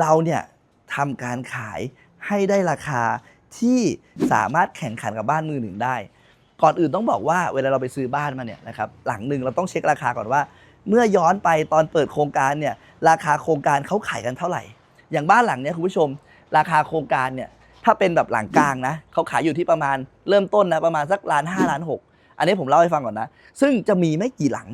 เราเนี่ยทำการขายให้ได้ราคาที่สามารถแข่งขันกับบ้านมือหนึ่งได้ ก่อนอื่นต้องบอกว่าเวลาเราไปซื้อบ้านมาเนี่ยนะครับหลังหนึ่งเราต้องเช็คราคาก่อนว่า เมื่อย้อนไปตอนเปิดโครงการเนี่ยราคาโครงการเขาขายกันเท่าไหร่ อย่างบ้านหลังเนี้ยคุณผู้ชม ราคาโครงการเนี่ยถ้าเป็นแบบหลังกลางนะเขาขายอยู่ที่ประมาณเริ่มต้นนะประมาณสักล้านห้าล้านหกอันนี้ผมเล่าให้ฟังก่อนนะ ซึ่งจะมีไม่กี่หลัง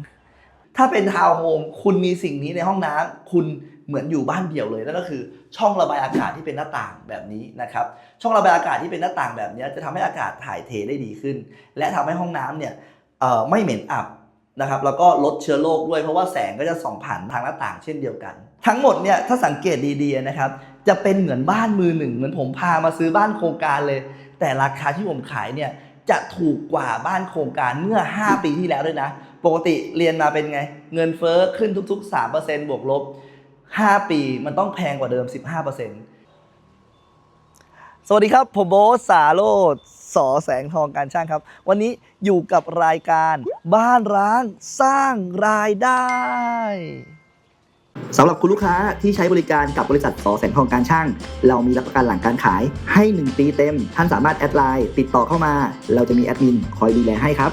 ถ้าเป็นทาวน์โฮมคุณมีสิ่งนี้ในห้องน้ำคุณ เหมือนอยู่บ้านเดี่ยวเลยนั่นก็คือช่องระบายอากาศที่เป็นหน้าต่างแบบนี้นะครับ ช่องระบายอากาศที่เป็นหน้าต่างแบบนี้จะทำให้อากาศถ่ายเทได้ดีขึ้น และทำให้ห้องน้ำเนี่ยไม่เหม็นอับนะครับแล้วก็ลดเชื้อโรคด้วยเพราะว่าแสงก็จะส่องผ่านทางหน้าต่างเช่นเดียวกัน ทั้งหมดเนี่ยถ้าสังเกตดีๆนะครับจะเป็นเหมือนบ้านมือหนึ่งเหมือนผมพามาซื้อบ้านโครงการเลย แต่ราคาที่ผมขายเนี่ยจะถูกกว่าบ้านโครงการเมื่อ 5 ปีที่แล้วด้วยนะ ปกติเรียนมาเป็นไง เงินเฟ้อขึ้นทุก ๆ 3%บวกลบ 5 ปีมันต้องแพงกว่าเดิม 15%สวัสดีครับ ผมโบทสาโรดสอแสงทองการช่างครับ วันนี้อยู่กับรายการบ้านร้างสร้างรายได้สำหรับคุณลูกค้าที่ใช้บริการกับบริษัทสอแสงทองการช่าง เรามีรับประกันหลังการขายให้ 1 ปีเต็ม ท่านสามารถแอดไลน์ติดต่อเข้ามา เราจะมีแอดมินคอยดูแลให้ครับ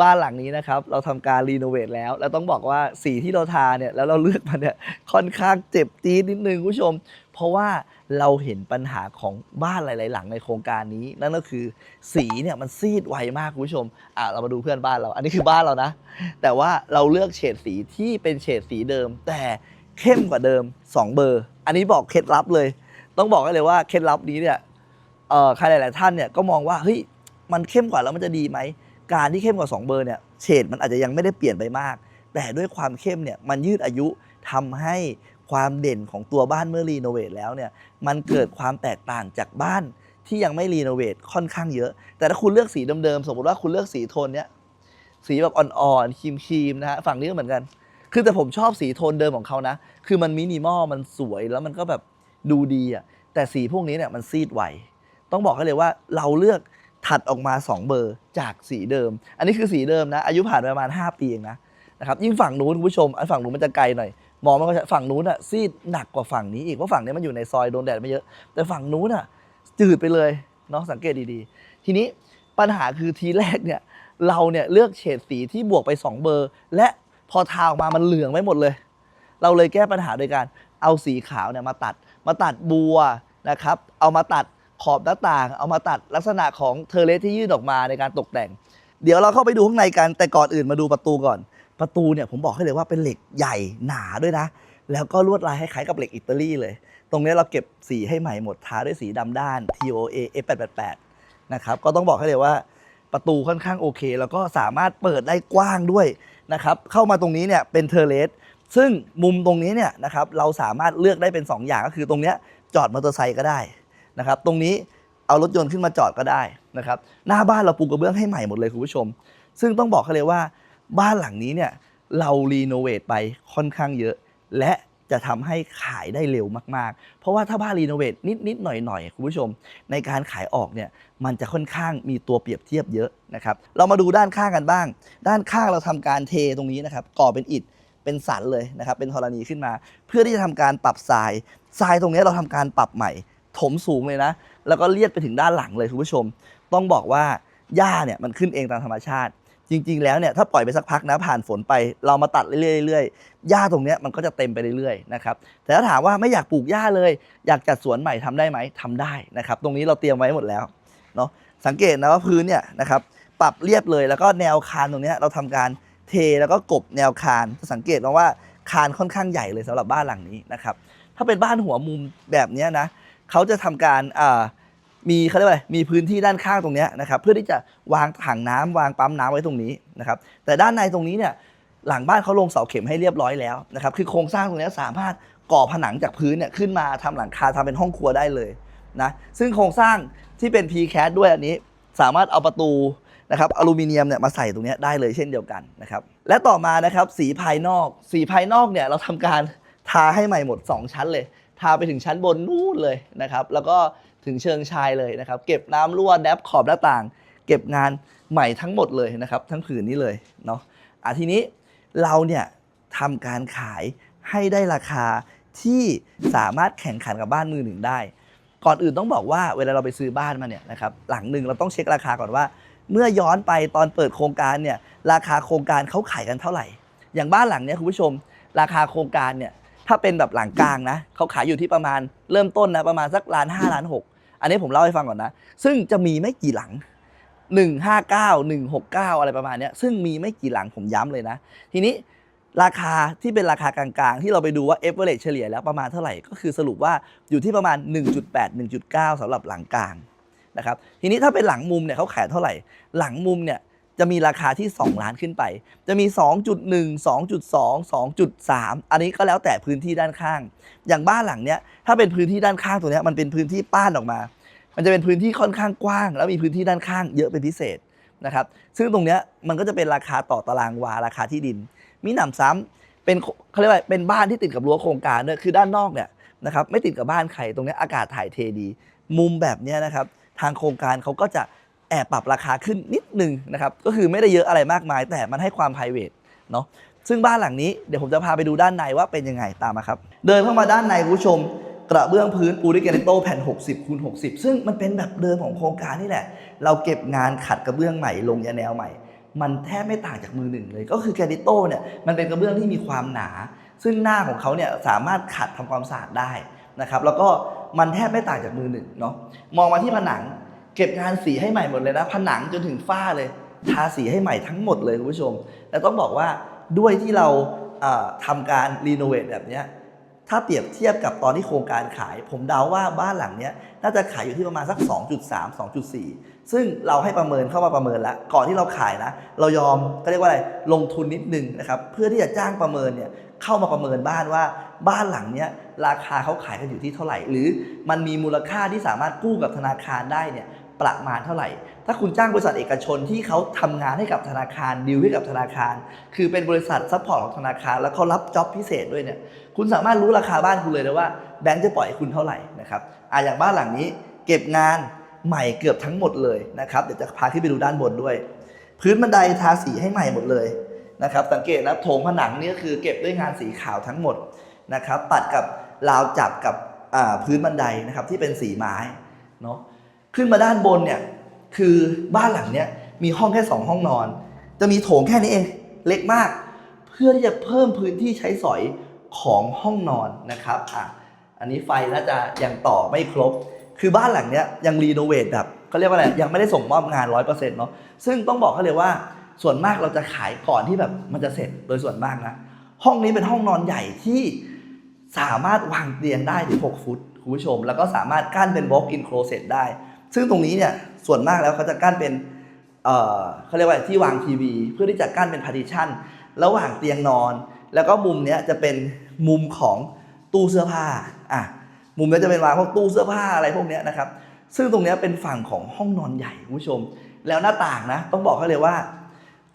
บ้านหลังนี้นะครับ เราทำการรีโนเวทแล้ว แล้วต้องบอกว่าสีที่เราทาเนี่ยแล้วเราเลือกมาเนี่ยค่อนข้างเจ็บจี๊ดนิดนึงคุณผู้ชม เพราะว่าเราเห็นปัญหาของบ้านหลาย ๆ หลังในโครงการนี้ นั่นก็คือสีเนี่ยมันซีดไวมากคุณผู้ชมอะเรามาดูเพื่อนบ้านเรา อันนี้คือบ้านเรานะ แต่ว่าเราเลือกเฉดสีที่เป็นเฉดสีเดิม แต่เข้มกว่าเดิม 2 เบอร์ อันนี้บอกเคล็ดลับเลย ต้องบอกให้เลยว่าเคล็ดลับนี้เนี่ยเอ่อใครหลาย ๆ ท่านเนี่ยก็มองว่าเฮ้ยมันเข้มกว่าแล้วมันจะดีไหม การที่เข้มกว่า 2 เบอร์เนี่ยเฉดมันอาจจะยังไม่ได้เปลี่ยนไปมาก แต่ด้วยความเข้มเนี่ยมันยืดอายุทำให้ความเด่นของตัวบ้านเมื่อรีโนเวทแล้วเนี่ยมันเกิดความแตกต่างจากบ้านที่ยังไม่รีโนเวทค่อนข้างเยอะ แต่ถ้าคุณเลือกสีเดิมๆสมมติว่าคุณเลือกสีโทนเนี้ยสีแบบอ่อนๆครีมๆนะฮะฝั่งนี้ก็เหมือนกัน คือแต่ผมชอบสีโทนเดิมของเขานะ คือมันมินิมอลมันสวยแล้วมันก็แบบดูดีอะแต่สีพวกนี้เนี่ยมันซีดไวต้องบอกให้เลยว่าเราเลือก ถัดออกมา 2 เบอร์จากสีเดิม อันนี้คือสีเดิมนะ อายุผ่านไปประมาณ 5 ปีเองนะนะครับยิ่งฝั่งนู้นคุณผู้ชมอันฝั่งนู้นมันจะไกลหน่อยมองไม่ค่อยชัดฝั่งนู้นอะซีดหนักกว่าฝั่งนี้อีกเพราะฝั่งนี้มันอยู่ในซอยโดนแดดไม่เยอะ แต่ฝั่งนู้นอะจืดไปเลยเนาะสังเกตดีๆ ทีนี้ปัญหาคือทีแรกเนี่ยเราเนี่ยเลือกเฉดสีที่บวกไป 2 เบอร์ และพอทาออกมามันเหลืองไม่หมดเลย เราเลยแก้ปัญหาโดยการเอาสีขาวเนี่ยมาตัดมาตัดบัวนะครับ เอามาตัด ขอบหน้าต่าง เอามาตัดลักษณะของเทเลสที่ยื่นออกมาในการตกแต่ง เดี๋ยวเราเข้าไปดูข้างในกันแต่ก่อนอื่นมาดูประตูก่อน ประตูเนี่ยผมบอกให้เลยว่าเป็นเหล็กใหญ่หนาด้วยนะ แล้วก็ลวดลายคล้ายๆกับเหล็กอิตาลีเลย ตรงนี้เราเก็บสีให้ใหม่หมดทาด้วยสีดำด้าน TOA F888 นะครับก็ต้องบอกให้เลยว่าประตูค่อนข้างโอเค แล้วก็สามารถเปิดได้กว้างด้วยนะครับเข้ามาตรงนี้เนี่ยเป็นเทเลสซึ่งมุมตรงนี้เนี่ยนะครับเราสามารถเลือกได้เป็น 2 อย่างก็คือตรงเนี้ยจอดมอเตอร์ไซค์ก็ได้ นะครับ ตรงนี้เอารถยนต์ขึ้นมาจอดก็ได้นะครับ หน้าบ้านเราปูกระเบื้องให้ใหม่หมดเลยคุณผู้ชม ซึ่งต้องบอกเขาเลยว่าบ้านหลังนี้เนี่ยเรารีโนเวทไปค่อนข้างเยอะ และจะทำให้ขายได้เร็วมากๆ เพราะว่าถ้าบ้านรีโนเวทนิดๆหน่อยๆคุณผู้ชม ในการขายออกเนี่ยมันจะค่อนข้างมีตัวเปรียบเทียบเยอะนะครับ เรามาดูด้านข้างกันบ้าง ด้านข้างเราทำการเทตรงนี้นะครับก่อเป็นอิฐเป็นสันเลยนะครับเป็นธรณีขึ้นมา เพื่อที่จะทำการปรับทรายทรายตรงนี้เราทำการปรับใหม่ ถมสูงเลยนะ แล้วก็เลียดไปถึงด้านหลังเลยคุณผู้ชม ต้องบอกว่าหญ้าเนี่ยมันขึ้นเองตามธรรมชาติ จริง ๆ แล้วเนี่ยถ้าปล่อยไปสักพักนะผ่านฝนไป เรามาตัดเรื่อยๆเรื่อยหญ้าตรงเนี้ยมันก็จะเต็มไปเรื่อยๆนะครับแต่ถ้าถามว่าไม่อยากปลูกหญ้าเลย อยากจัดสวนใหม่ทำได้ไหมทำได้นะครับ ตรงนี้เราเตรียมไว้หมดแล้วเนาะสังเกตนะว่าพื้นเนี่ยนะครับปรับเรียบเลยแล้วก็แนวคานตรงเนี้ยเราทำการเทแล้วก็กบแนวคานสังเกตนะว่าคานค่อนข้างใหญ่เลยสำหรับบ้านหลังนี้นะครับถ้าเป็นบ้านหัวมุมแบบนี้นะ เขาจะทำการมีเขาเรียกว่าอะไรมีพื้นที่ด้านข้างตรงนี้นะครับเพื่อที่จะวางถังน้ำวางปั๊มน้ำไว้ตรงนี้นะครับแต่ด้านในตรงนี้เนี่ยหลังบ้านเขาลงเสาเข็มให้เรียบร้อยแล้วนะครับคือโครงสร้างตรงนี้สามารถก่อผนังจากพื้นเนี่ยขึ้นมาทำหลังคาทำเป็นห้องครัวได้เลยนะซึ่งโครงสร้างที่เป็น P-CAT ด้วยอันนี้สามารถเอาประตูนะครับอลูมิเนียมเนี่ยมาใส่ตรงนี้ได้เลยเช่นเดียวกันนะครับและต่อมานะครับสีภายนอก สีภายนอกเนี่ยเราทำการทาให้ใหม่หมด 2 ชั้นเลย ทาไปถึงชั้นบนนู่นเลยนะครับ แล้วก็ถึงเชิงชายเลยนะครับ เก็บน้ำรั่วแดบขอบหน้าต่าง เก็บงานใหม่ทั้งหมดเลยนะครับ ทั้งผืนนี้เลยเนาะอะทีนี้เราเนี่ยทำการขายให้ได้ราคาที่สามารถแข่งขันกับบ้านมือหนึ่งได้ ก่อนอื่นต้องบอกว่าเวลาเราไปซื้อบ้านมาเนี่ยนะครับหลังหนึ่งเราต้องเช็คราคาก่อนว่า เมื่อย้อนไปตอนเปิดโครงการเนี่ยราคาโครงการเขาขายกันเท่าไหร่ อย่างบ้านหลังเนี้ยคุณผู้ชม ราคาโครงการเนี่ย ถ้าเป็นแบบหลังกลางนะเขาขายอยู่ที่ประมาณเริ่มต้นนะประมาณสักล้านห้าล้านหกอันนี้ผมเล่าให้ฟังก่อนนะ ซึ่งจะมีไม่กี่หลัง 159 169 อะไรประมาณนี้ซึ่งมีไม่กี่หลังผมย้ำเลยนะ ทีนี้ราคาที่เป็นราคากลางๆ ที่เราไปดูว่า average เฉลี่ยแล้วประมาณเท่าไหร่ก็คือสรุปว่าอยู่ที่ประมาณ 1.8 1.9สำหรับหลังกลางนะครับทีนี้ถ้าเป็นหลังมุมเนี่ยเขาขายเท่าไหร่ หลังมุมเนี่ย จะมีราคาที่ 2 ล้านขึ้นไป จะมี 2.1 2.2 2.3 อันนี้ก็แล้วแต่พื้นที่ด้านข้าง อย่างบ้านหลังเนี้ยถ้าเป็นพื้นที่ด้านข้างตัวเนี้ยมันเป็นพื้นที่ป้านออกมา มันจะเป็นพื้นที่ค่อนข้างกว้าง แล้วมีพื้นที่ด้านข้างเยอะเป็นพิเศษนะครับ ซึ่งตรงเนี้ยมันก็จะเป็นราคาต่อตารางวาราคาที่ดิน มีหนำซ้ำเป็นเขาเรียกว่าเป็นบ้านที่ติดกับรั้วโครงการด้วยคือด้านนอกเนี่ยนะครับไม่ติดกับบ้านใครตรงเนี้ยอากาศถ่ายเทดี มุมแบบเนี้ยนะครับทางโครงการเขาก็จะ แอบปรับราคาขึ้นนิดนึงนะครับ ก็คือไม่ได้เยอะอะไรมากมาย แต่มันให้ความ p r i v a t เนาะซึ่งบ้านหลังนี้เดี๋ยวผมจะพาไปดูด้านในว่าเป็นยังไงตามมาครับ เดินเข้ามาด้านในคุณผู้ชม กระเบื้องพื้นปูด้วยแกรนิโต้แผ่น 60คูณ60 ซึ่งมันเป็นแบบเดิมของโครงการนี่แหละ เราเก็บงานขัดกระเบื้องใหม่ลงยาแนวใหม่ มันแทบไม่ต่างจากมือหนึ่งเลย ก็คือแกรนิโต้เนี่ยมันเป็นกระเบื้องที่มีความหนา ซึ่งหน้าของเขาเนี่ยสามารถขัดทำความสะอาดได้นะครับแล้วก็มันแทบไม่ต่างจากมือหนึ่งเนาะมองมาที่ผนัง เก็บงานสีให้ใหม่หมดเลยนะ ผนังจนถึงฝ้าเลย ทาสีให้ใหม่ทั้งหมดเลยคุณผู้ชม และต้องบอกว่าด้วยที่เราเอ่อทำการรีโนเวทแบบนี้ถ้าเปรียบเทียบกับตอนที่โครงการขาย ผมเดาว่าบ้านหลังนี้น่าจะขายอยู่ที่ประมาณสัก 2.3 2.4 ซึ่งเราให้ประเมินเข้ามาประเมินแล้ว ก่อนที่เราขายนะ เรายอมก็เรียกว่าอะไรลงทุนนิดนึงนะครับเพื่อที่จะจ้างประเมินเนี่ยเข้ามาประเมินบ้านว่าบ้านหลังนี้ราคาเขาขายกันอยู่ที่เท่าไหร่ หรือมันมีมูลค่าที่สามารถกู้กับธนาคารได้เนี่ย ประมาณเท่าไหร่ ถ้าคุณจ้างบริษัทเอกชนที่เขาทำงานให้กับธนาคารดีลให้กับธนาคาร คือเป็นบริษัทซัพพอร์ตของธนาคาร แล้วเขารับจ็อบพิเศษด้วยเนี่ยคุณสามารถรู้ราคาบ้านคุณเลยนะว่าแบงค์จะปล่อยคุณเท่าไหร่นะครับอะอย่างบ้านหลังนี้เก็บงานใหม่เกือบทั้งหมดเลยนะครับเดี๋ยวจะพาขึ้นไปดูด้านบนด้วย พื้นบันไดทาสีให้ใหม่หมดเลยนะครับสังเกตนะโถงผนังนี่ก็คือเก็บด้วยงานสีขาวทั้งหมดนะครับตัดกับราวจับกับพื้นบันไดนะครับที่เป็นสีไม้เนาะ ขึ้นมาด้านบนเนี่ยคือบ้านหลังเนี้ยมีห้องแค่สองห้องนอน จะมีโถงแค่นี้เองเล็กมาก เพื่อที่จะเพิ่มพื้นที่ใช้สอยของห้องนอนนะครับอะอันนี้ไฟน่าจะยังต่อไม่ครบ คือบ้านหลังเนี้ยยังรีโนเวทแบบเขาเรียกว่าอะไรยังไม่ได้ส่งมอบงาน100%เนาะซึ่งต้องบอกเขาเลยว่าส่วนมากเราจะขายก่อนที่แบบมันจะเสร็จโดยส่วนมากนะ ห้องนี้เป็นห้องนอนใหญ่ที่สามารถวางเตียงได้ถึง 6 ฟุตคุณผู้ชม แล้วก็สามารถกั้นเป็น walk-in closet ได้ ซึ่งตรงนี้เนี่ยส่วนมากแล้วเขาจะกั้นเป็นเเขาเรียกว่าที่วางทีวี เพื่อที่จะกั้นเป็นพาร์ติชันระหว่างเตียงนอน แล้วก็มุมเนี้ยจะเป็นมุมของตู้เสื้อผ้าอะมุมเนี้ยจะเป็นวางพวกตู้เสื้อผ้าอะไรพวกเนี้ยนะครับ ซึ่งตรงเนี้ยเป็นฝั่งของห้องนอนใหญ่คุณผู้ชม แล้วหน้าต่างนะ ต้องบอกเขาเลยว่า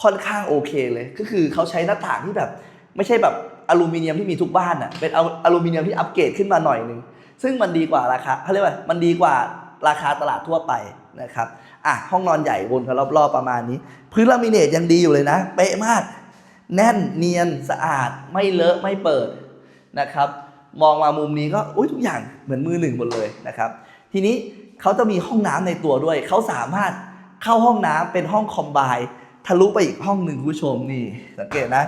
ค่อนข้างโอเคเลย ก็คือเขาใช้หน้าต่างที่แบบ ไม่ใช่แบบอลูมิเนียมที่มีทุกบ้านอะเป็นเอาอลูมิเนียมที่อัปเกรดขึ้นมาหน่อยนึง ซึ่งมันดีกว่าราคาเขาเรียกว่ามันดีกว่า ราคาตลาดทั่วไปนะครับอะห้องนอนใหญ่วนกันรอบๆประมาณนี้ พื้นลามิเนตยังดีอยู่เลยนะ เป๊ะมาก แน่นเนียนสะอาดไม่เลอะไม่เปิดนะครับ มองมามุมนี้ก็อุ้ยทุกอย่างเหมือนมือหนึ่งหมดเลยนะครับ ทีนี้เขาจะมีห้องน้ำในตัวด้วย เขาสามารถเข้าห้องน้ำเป็นห้องคอมไบน์ทะลุไปอีกห้องหนึ่งคุณผู้ชมนี่สังเกตนะ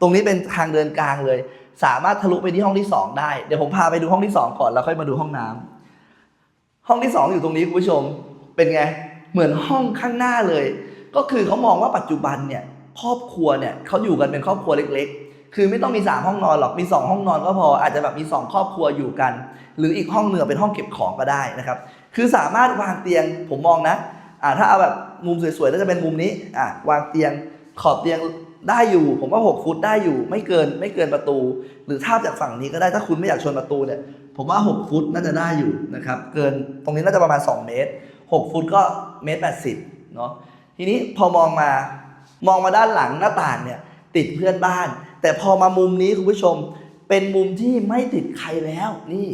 ตรงนี้เป็นทางเดินกลางเลย สามารถทะลุไปที่ห้องที่สองได้ เดี๋ยวผมพาไปดูห้องที่สองก่อนแล้วค่อยมาดูห้องน้ำ ห้องที่ 2 อยู่ตรงนี้คุณผู้ชม เป็นไง เหมือนห้องข้างหน้าเลย ก็คือเขามองว่าปัจจุบันเนี่ยครอบครัวเนี่ยเขาอยู่กันเป็นครอบครัวเล็ก ๆ คือไม่ต้องมี 3 ห้องนอนหรอก มี 2 ห้องนอนก็พอ อาจจะแบบมี 2 ครอบครัวอยู่กัน หรืออีกห้องเนือเป็นห้องเก็บของก็ได้นะครับ คือสามารถวางเตียง ผมมองนะอ่าถ้าเอาแบบมุมสวยๆก็จะเป็นมุมนี้อ่าวางเตียง ขอบเตียงได้อยู่ ผมว่า 6 ฟุตได้อยู่ ไม่เกินไม่เกินประตู หรือทาบจากฝั่งนี้ก็ได้ ถ้าคุณไม่อยากชนประตูเนี่ย ผมว่า 6 ฟุตน่าจะได้อยู่นะครับเกินตรงนี้น่าจะประมาณ 2 เมตร 6 ฟุตก็เมตรแปดสิบเนาะทีนี้พอมองมามองมาด้านหลังหน้าต่างเนี่ยติดเพื่อนบ้าน แต่พอมามุมนี้คุณผู้ชมเป็นมุมที่ไม่ติดใครแล้วนี่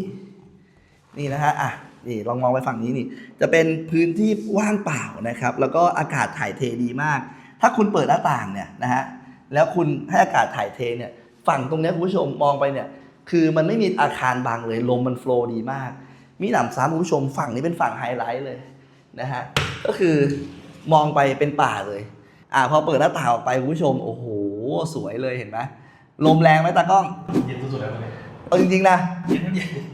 นี่นะฮะอะนี่ลองมองไปฝั่งนี้นี่ จะเป็นพื้นที่ว่างเปล่านะครับ แล้วก็อากาศถ่ายเทดีมาก ถ้าคุณเปิดหน้าต่างเนี่ยนะฮะแล้วคุณให้อากาศถ่ายเทเนี่ยฝั่งตรงนี้คุณผู้ชมมองไปเนี่ย คือมันไม่มีอาคารบังเลย ลมมันโฟลว์ดีมาก มีหนำซ้ำคุณผู้ชมฝั่งนี้เป็นฝั่งไฮไลท์เลยนะฮะ ก็คือมองไปเป็นป่าเลย อ่าพอเปิดหน้าต่างออกไปคุณผู้ชม โอ้โห สวยเลยเห็นไหมลมแรงไหมตากล้อง เย็นสุดๆแล้วตอนนี้เอาจริงๆนะ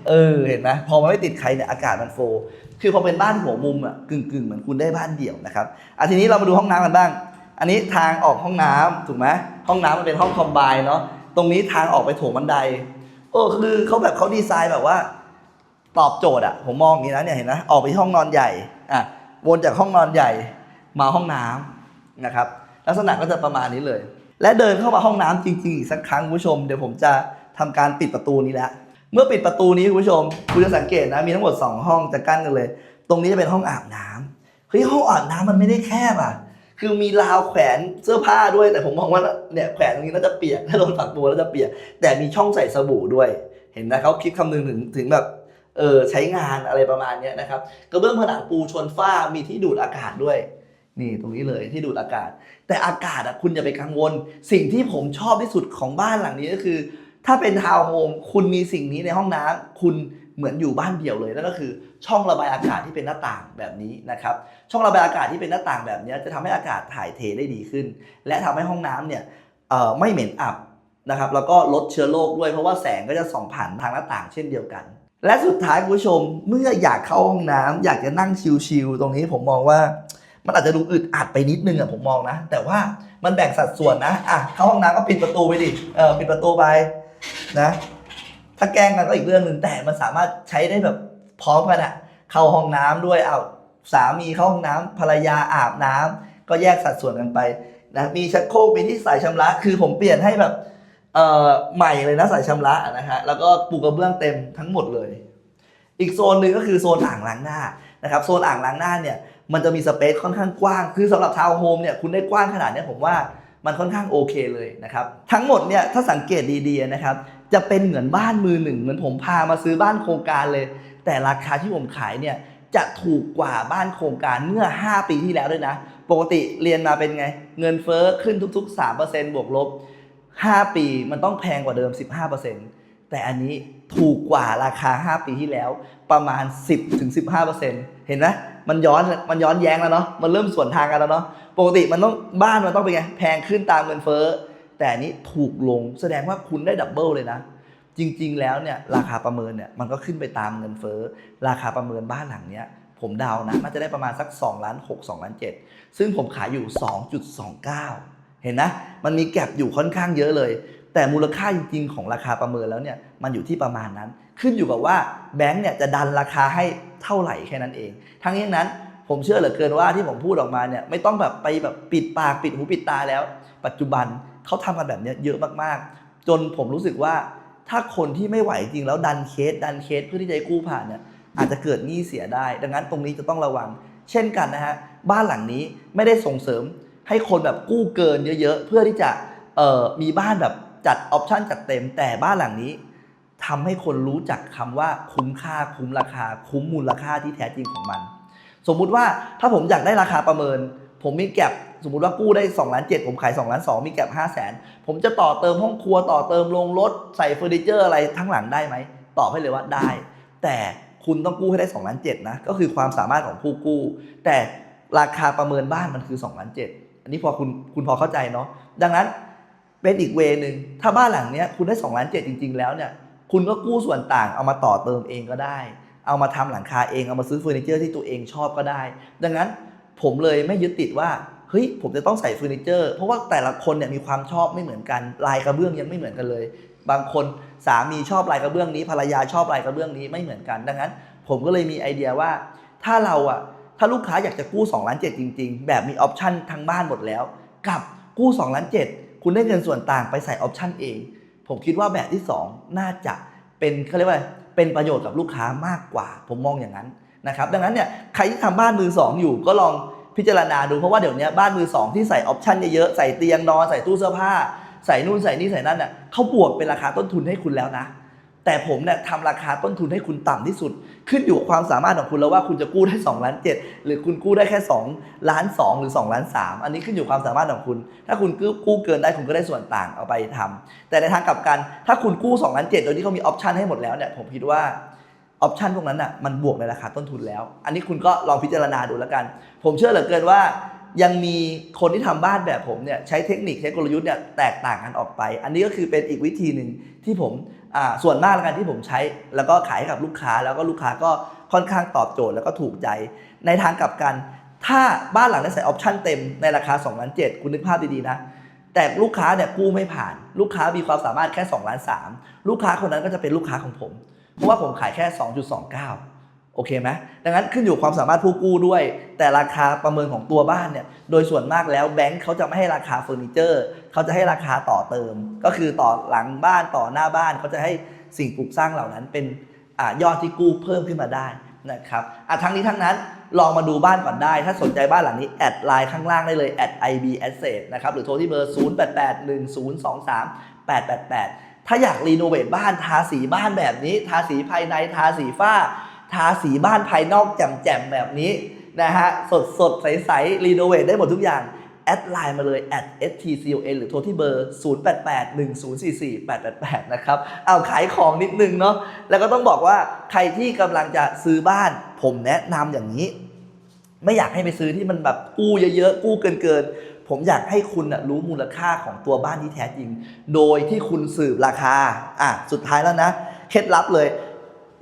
เออ เห็นไหมพอมันไม่ติดใครเนี่ยอากาศมันโฟลว์คือพอเป็นบ้านหัวมุมอะกึ่งๆ เหมือนคุณได้บ้านเดี่ยวนะครับอะทีนี้เรามาดูห้องน้ำกันบ้าง อันนี้ทางออกห้องน้ำถูกไหมห้องน้ำมันเป็นห้องคอมไบน์เนาะ ตรงนี้ทางออกไปโถงบันไดโอ้คือเขาแบบเขาดีไซน์แบบว่า ตอบโจทย์อะผมมองอย่างนี้นะเนี่ยเห็นไหมออกไปที่ห้องนอนใหญ่อะวนจากห้องนอนใหญ่มาห้องน้ำนะครับ ลักษณะก็จะประมาณนี้เลย และเดินเข้ามาห้องน้ำจริงๆอีกสักครั้งคุณผู้ชมเดี๋ยวผมจะทำการปิดประตูนี้แล้วเมื่อปิดประตูนี้คุณผู้ชมคุณจะสังเกตนะมีทั้งหมด 2 ห้องจะกั้นกันเลย ตรงนี้จะเป็นห้องอาบน้ำเฮ้ยห้องอาบน้ำมันไม่ได้แคบอะ คือมีราวแขวนเสื้อผ้าด้วยแต่ผมมองว่าเนี่ยแขวนตรงนี้น่าจะเปียกถ้าโดนฝักบัวแล้วจะเปียกแต่มีช่องใส่สบู่ด้วย เห็นนะเขาคิดคำนึงถึงถึงแบบเออใช้งานอะไรประมาณนี้นะครับกระเบื้องผนังปูชนฝ้ามีที่ดูดอากาศด้วย นี่ตรงนี้เลยที่ดูดอากาศ แต่อากาศอะคุณอย่าไปกังวล สิ่งที่ผมชอบที่สุดของบ้านหลังนี้ก็คือ ถ้าเป็นทาวน์โฮมคุณมีสิ่งนี้ในห้องน้ำคุณ เหมือนอยู่บ้านเดี่ยวเลยนั่นก็คือช่องระบายอากาศที่เป็นหน้าต่างแบบนี้นะครับ ช่องระบายอากาศที่เป็นหน้าต่างแบบนี้จะทำให้อากาศถ่ายเทได้ดีขึ้น และทำให้ห้องน้ำเนี่ยไม่เหม็นอับนะครับแล้วก็ลดเชื้อโรคด้วยเพราะว่าแสงก็จะส่องผ่านทางหน้าต่างเช่นเดียวกัน และสุดท้ายคุณผู้ชมเมื่ออยากเข้าห้องน้ำอยากจะนั่งชิลๆตรงนี้ผมมองว่ามันอาจจะดูอึดอัดไปนิดนึงอะผมมองนะ แต่ว่ามันแบ่งสัดส่วนนะอะเข้าห้องน้ำก็ปิดประตูไปดิเออปิดประตูไปนะ ถ้าแกล้งกันก็อีกเรื่องหนึ่งแต่มันสามารถใช้ได้แบบพร้อมกันอะเข้าห้องน้ำด้วยเอาสามีเข้าห้องน้ำภรรยาอาบน้ำก็แยกสัดส่วนกันไปนะมีชักโครกมีที่สายชำระ คือผมเปลี่ยนให้แบบเอ่อใหม่เลยนะสายชำระนะฮะแล้วก็ปูกระเบื้องเต็มทั้งหมดเลย อีกโซนหนึ่งก็คือโซนอ่างล้างหน้านะครับโซนอ่างล้างหน้าเนี่ยมันจะมีสเปซค่อนข้างกว้าง คือสำหรับทาวน์โฮมเนี่ยคุณได้กว้างขนาดเนี้ยผมว่า มันค่อนข้างโอเคเลยนะครับ ทั้งหมดเนี่ยถ้าสังเกตดีๆนะครับ จะเป็นเหมือนบ้านมือหนึ่งเหมือนผมพามาซื้อบ้านโครงการเลย แต่ราคาที่ผมขายเนี่ยจะถูกกว่าบ้านโครงการเมื่อ 5 ปีที่แล้วด้วยนะ ปกติเรียนมาเป็นไง เงินเฟ้อขึ้นทุกๆ 3%บวกลบ 5 ปีมันต้องแพงกว่าเดิม 15%แต่อันนี้ถูกกว่าราคา 5 ปีที่แล้วประมาณ 10-15%เห็นไหมมันย้อนมันย้อนแย้งแล้วเนาะมันเริ่มสวนทางกันแล้วเนาะ ปกติมันต้องบ้านมันต้องเป็นไงแพงขึ้นตามเงินเฟ้อ แต่นนี้ถูกลงแสดงว่าคุณได้ดับเบิลเลยนะ จริง ๆ แล้วเนี่ยราคาประเมินเนี่ยมันก็ขึ้นไปตามเงินเฟ้อ ราคาประเมินบ้านหลังเนี้ยผมเดานะน่าจะได้ประมาณสัก2ล้าน6 2ล้าน7ซึ่งผมขายอยู่ 2.29 เห็นนะ มันมีแก็บอยู่ค่อนข้างเยอะเลย แต่มูลค่าจริงๆ ของราคาประเมินแล้วเนี่ยมันอยู่ที่ประมาณนั้น ขึ้นอยู่กับว่าแบงก์เนี่ยจะดันราคาให้เท่าไหร่แค่นั้นเอง ทั้งนี้ทั้งนั้น ผมเชื่อเหลือเกินว่าที่ผมพูดออกมาเนี่ยไม่ต้องแบบไปแบบปิดปากปิดหูปิดตาแล้ว ปัจจุบันเขาทำกันแบบเนี้ยเยอะมากๆ จนผมรู้สึกว่าถ้าคนที่ไม่ไหวจริงแล้วดันเคสดันเคสเพื่อที่จะกู้ผ่านเนี่ยอาจจะเกิดหนี้เสียได้ ดังนั้นตรงนี้จะต้องระวัง เช่นกันนะฮะบ้านหลังนี้ไม่ได้ส่งเสริมให้คนแบบกู้เกินเยอะๆเพื่อที่จะเอ่อมีบ้านแบบจัดออปชันจัดเต็มแต่บ้านหลังนี้ทำให้คนรู้จักคำว่าคุ้มค่าคุ้มราคา คุ้มมูลค่าที่แท้จริงของมัน สมมุติว่าถ้าผมอยากได้ราคาประเมิน ผมมีแก็บสมมติว่ากู้ได้2ล้าน7ผมขาย2ล้าน2มีแก็บ5 0 0แสนผมจะต่อเติมห้องครัวต่อเติมโรงรถใส่เฟอร์นิเจอร์อะไรทั้งหลังได้ไหมตอบให้เลยว่าได้ แต่คุณต้องกู้ให้ได้2ล้าน7นะก็คือความสามารถของผู้กู้ แต่ราคาประเมินบ้านมันคือ2ล้าน7อันนี้พอคุณคุณพอเข้าใจเนาะดังนั้นเป็นอีกเวนึงถ้าบ้านหลังเนี้ยคุณได้2ล้าน7จริง ๆ แล้วเนี่ยคุณก็กู้ส่วนต่างเอามาต่อเติมเองก็ได้ เอามาทำหลังคาเองเอามาซื้อเฟอร์นิเจอร์ที่ตัวเองชอบก็ได้ ดังนั้นผมเลยไม่ยึดติดว่าเฮ้ยผมจะต้องใส่เฟอร์นิเจอร์ เพราะว่าแต่ละคนเนี่ยมีความชอบไม่เหมือนกัน ลายกระเบื้องยังไม่เหมือนกันเลย บางคนสามีชอบลายกระเบื้องนี้ภรรยาชอบลายกระเบื้องนี้ไม่เหมือนกัน ดังนั้น ผมก็เลยมีไอเดียว่า ถ้าเราอะถ้าลูกค้าอยากจะกู้2ล้าน7จริง ๆ แบบมีออปชันทั้งบ้านหมดแล้ว กับกู้2ล้าน7คุณได้เงินส่วนต่างไปใส่ออปชันเอง ผมคิดว่าแบบที่ 2 น่าจะเป็นเขาเรียกว่า เป็นประโยชน์กับลูกค้ามากกว่า ผมมองอย่างนั้นนะครับดังนั้นเนี่ยใครที่ทำบ้านมือสองอยู่ก็ลองพิจารณาดูเพราะว่าเดี๋ยวนี้บ้านมือสองที่ใส่ออปชันเยอะๆใส่เตียงนอนใส่ตู้เสื้อผ้า ใส่นู่นใส่นี่ใส่นั่นเน่ยเขาบวกเป็นราคาต้นทุนให้คุณแล้วนะ แต่ผมเนี่ยทำราคาต้นทุนให้คุณต่ำที่สุด ขึ้นอยู่ความสามารถของคุณแล้วว่าคุณจะกู้ได้2ล้าน7หรือคุณกู้ได้แค่2ล้าน2หรือ2ล้าน3อันนี้ขึ้นอยู่ความสามารถของคุณ ถ้าคุณกู้กู้เกินได้คุณก็ได้ส่วนต่างเอาไปทำแต่ในทางกลับกันถ้าคุณกู้2ล้าน7โดยที่เขามีออปชันให้หมดแล้วเนี่ยผมคิดว่าออปชันพวกนั้นน่ะมันบวกในราคาต้นทุนแล้ว อันนี้คุณก็ลองพิจารณาดูแล้วกัน ผมเชื่อเหลือเกินว่ายังมีคนที่ทำบ้านแบบผมเนี่ยใช้เทคนิคใช้กลยุทธ์เนี่ยแตกต่างกันออกไป อันนี้ก็คือเป็นอีกวิธีหนึ่งที่ผม ส่วนมากแล้วกันที่ผมใช้ แล้วก็ขายให้กับลูกค้าแล้วก็ลูกค้าก็ค่อนข้างตอบโจทย์แล้วก็ถูกใจ ในทางกลับกัน ถ้าบ้านหลังนั้นใส่ออปชั่นเต็มในราคา2ล้าน7คุณนึกภาพดีๆนะแต่ลูกค้าเนี่ยกู้ไม่ผ่าน ลูกค้ามีความสามารถแค่2ล้าน3ลูกค้าคนนั้นก็จะเป็นลูกค้าของผม เพราะว่าผมขายแค่ 2.29 โอเคไหมดังนั้นขึ้นอยู่ความสามารถผู้กู้ด้วย แต่ราคาประเมินของตัวบ้านเนี่ยโดยส่วนมากแล้วแบงค์เขาจะไม่ให้ราคาเฟอร์นิเจอร์เขาจะให้ราคาต่อเติม ก็คือต่อหลังบ้านต่อหน้าบ้านเขาจะให้สิ่งปลูกสร้างเหล่านั้นเป็นอยอดที่กู้เพิ่มขึ้นมาได้นะครับอะทั้งนี้ทั้งนั้นลองมาดูบ้านก่อนได้ ถ้าสนใจบ้านหลังนี้แอดไลน์ข้างล่างได้เลยแอด IB Asset นะครับหรือโทรที่เบอร์ 0881023888 ถ้าอยากรีโนเวทบ้านทาสีบ้านแบบนี้ ทาสีภายในทาสีฝ้า ทาสีบ้านภายนอกแจ่มๆแบบนี้นะฮะสดสดๆใสๆรีโนเวทได้หมดทุกอย่าง แอดไลน์มาเลย at stcon หรือโทรที่เบอร์ 0881044888 นะครับเอาขายของนิดนึงเนาะแล้วก็ต้องบอกว่าใครที่กำลังจะซื้อบ้าน ผมแนะนำอย่างนี้ ไม่อยากให้ไปซื้อที่มันแบบกู้เยอะๆ กู้เกินๆ ผมอยากให้คุณนะรู้มูลค่าของตัวบ้านที่แท้จริง โดยที่คุณสืบราคาอะสุดท้ายแล้วนะ เคล็ดลับเลย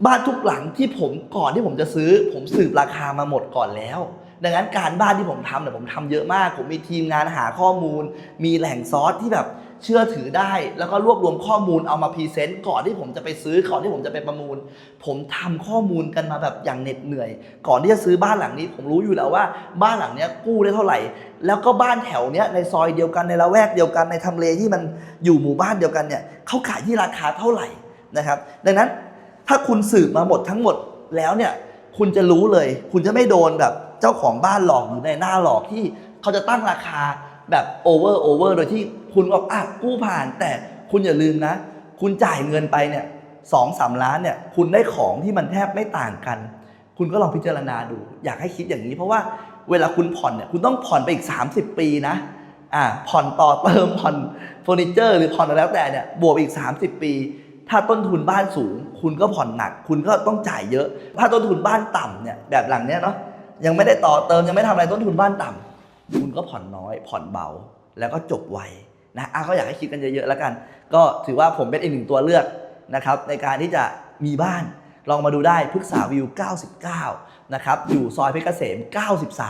บ้านทุกหลังที่ผมก่อนที่ผมจะซื้อ ผมสืบราคามาหมดก่อนแล้ว ดังนั้นการบ้านที่ผมทำเนี่ยผมทำเยอะมาก ผมมีทีมงานหาข้อมูล มีแหล่งซอสที่แบบเชื่อถือได้ แล้วก็รวบรวมข้อมูลเอามาพรีเซนต์ก่อนที่ผมจะไปซื้อก่อนที่ผมจะไปประมูล ผมทำข้อมูลกันมาแบบอย่างเหน็ดเหนื่อย ก่อนที่จะซื้อบ้านหลังนี้ ผมรู้อยู่แล้วว่า บ้านหลังเนี้ยกู้ได้เท่าไหร่ แล้วก็บ้านแถวเนี้ยในซอยเดียวกันในละแวกเดียวกันในทำเลที่มันอยู่หมู่บ้านเดียวกันเนี่ยเขาขายที่ราคาเท่าไหร่นะครับ ดังนั้น ถ้าคุณสืบมาหมดทั้งหมดแล้วเนี่ย คุณจะรู้เลย คุณจะไม่โดนแบบเจ้าของบ้านหลอกอยู่ในหน้าหลอกที่เขาจะตั้งราคาแบบโอเวอร์โอเวอร์โดยที่คุณบอกอะกู้ผ่าน แต่คุณอย่าลืมนะ คุณจ่ายเงินไปเนี่ยสองสามล้านเนี่ยคุณได้ของที่มันแทบไม่ต่างกัน คุณก็ลองพิจารณาดู อยากให้คิดอย่างนี้ เพราะว่าเวลาคุณผ่อนเนี่ยคุณต้องผ่อนไปอีก 30 ปีนะอ่าผ่อนต่อเติมผ่อนเฟอร์นิเจอร์ หรือผ่อนอะไรแล้วแต่เนี่ยบวกอีก 30 ปี ถ้าต้นทุนบ้านสูง คุณก็ผ่อนหนัก คุณก็ต้องจ่ายเยอะ ถ้าต้นทุนบ้านต่ำเนี่ยแบบหลังเนี้ยเนาะยังไม่ได้ต่อเติมยังไม่ทำอะไรต้นทุนบ้านต่ำคุณก็ผ่อนน้อย ผ่อนเบา แล้วก็จบไวนะอะก็อยากให้คิดกันเยอะๆแล้วกัน ก็ถือว่าผมเป็นอีกหนึ่งตัวเลือกนะครับในการที่จะมีบ้านลองมาดูได้พฤกษาวิว 99 นะครับอยู่ซอยเพชรเกษม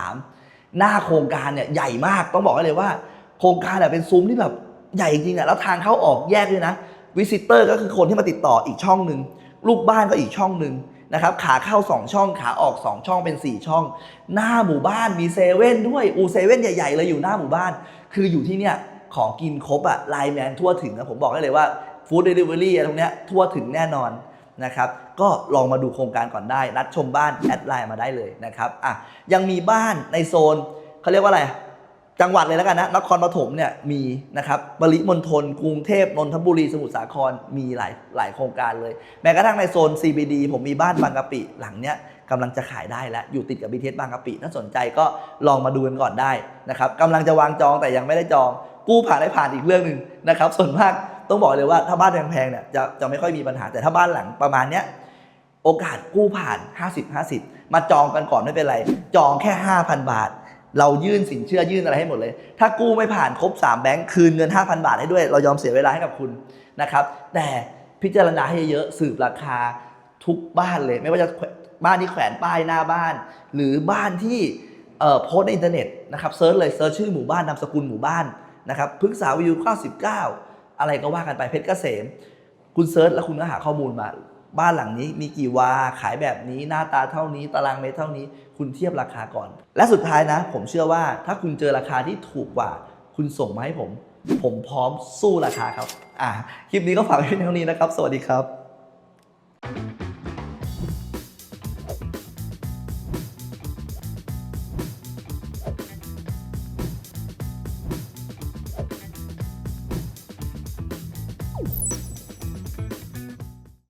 93 หน้าโครงการเนี่ยใหญ่มากต้องบอกไว้เลยว่า โครงการเนี่ยเป็นซุ้มที่แบบใหญ่จริงๆอะแล้วทางเข้าออกแยกด้วยนะ วิสิเตอร์ก็คือคนที่มาติดต่ออีกช่องหนึ่งลูกบ้านก็อีกช่องหนึ่งนะครับขาเข้า 2 ช่องขาออก 2 ช่องเป็น 4 ช่อง หน้าหมู่บ้านมีเซเว่นด้วยอูเซเว่นใหญ่ๆเลยอยู่หน้าหมู่บ้าน คืออยู่ที่เนี่ยของกินครบอะไลน์แมนทั่วถึงนะผมบอกได้เลยว่าฟู้ดเดลิเวอรี่ตรงเนี้ยทั่วถึงแน่นอนนะครับก็ลองมาดูโครงการก่อนได้ นัดชมบ้านแอดไลน์มาได้เลยนะครับอะยังมีบ้านในโซนเขาเรียกว่าอะไร จังหวัดเลยแล้วกันนะนครปฐมเนี่ยมีนะครับปริมณฑลกรุงเทพนนทบุรีสมุทรสาครมีหลายหลายโครงการเลย แม้กระทั่งในโซน CBD ผมมีบ้านบางกะปิหลังเนี้ยกำลังจะขายได้แล้ว อยู่ติดกับ BTS บางกะปิถ้าสนใจก็ลองมาดูกันก่อนได้นะครับกำลังจะวางจองแต่ยังไม่ได้จอง กู้ผ่านได้ผ่านอีกเรื่องหนึ่งนะครับส่วนมากต้องบอกเลยว่าถ้าบ้านแพงๆเนี่ยจะจะไม่ค่อยมีปัญหาแต่ถ้าบ้านหลังประมาณเนี้ยโอกาสกู้ผ่าน 50 50 มาจองกันก่อนไม่เป็นไร จองแค่ 5,000 บาท เรายื่นสินเชื่อยื่นอะไรให้หมดเลย ถ้ากู้ไม่ผ่านครบ 3 แบงค์คืนเงิน 5,000 บาทให้ด้วย เรายอมเสียเวลาให้กับคุณนะครับ แต่พิจารณาให้เยอะสืบราคาทุกบ้านเลย ไม่ว่าจะบ้านที่แขวนป้ายหน้าบ้าน หรือบ้านที่โพสในอินเทอร์เน็ตนะครับเซิร์ชเลยเซิร์ชชื่อหมู่บ้านนามสกุลหมู่บ้านนะครับพฤกษาวิว 99 อะไรก็ว่ากันไปเพชรเกษม คุณเซิร์ชแล้วคุณก็หาข้อมูลมา บ้านหลังนี้มีกี่วาขายแบบนี้หน้าตาเท่านี้ ตารางเมตรเท่านี้ คุณเทียบราคาก่อน และสุดท้ายนะ ผมเชื่อว่าถ้าคุณเจอราคาที่ถูกกว่า คุณส่งมาให้ผม ผมพร้อมสู้ราคาครับอะคลิปนี้ก็ฝากไว้เพียงเท่านี้นะครับ สวัสดีครับ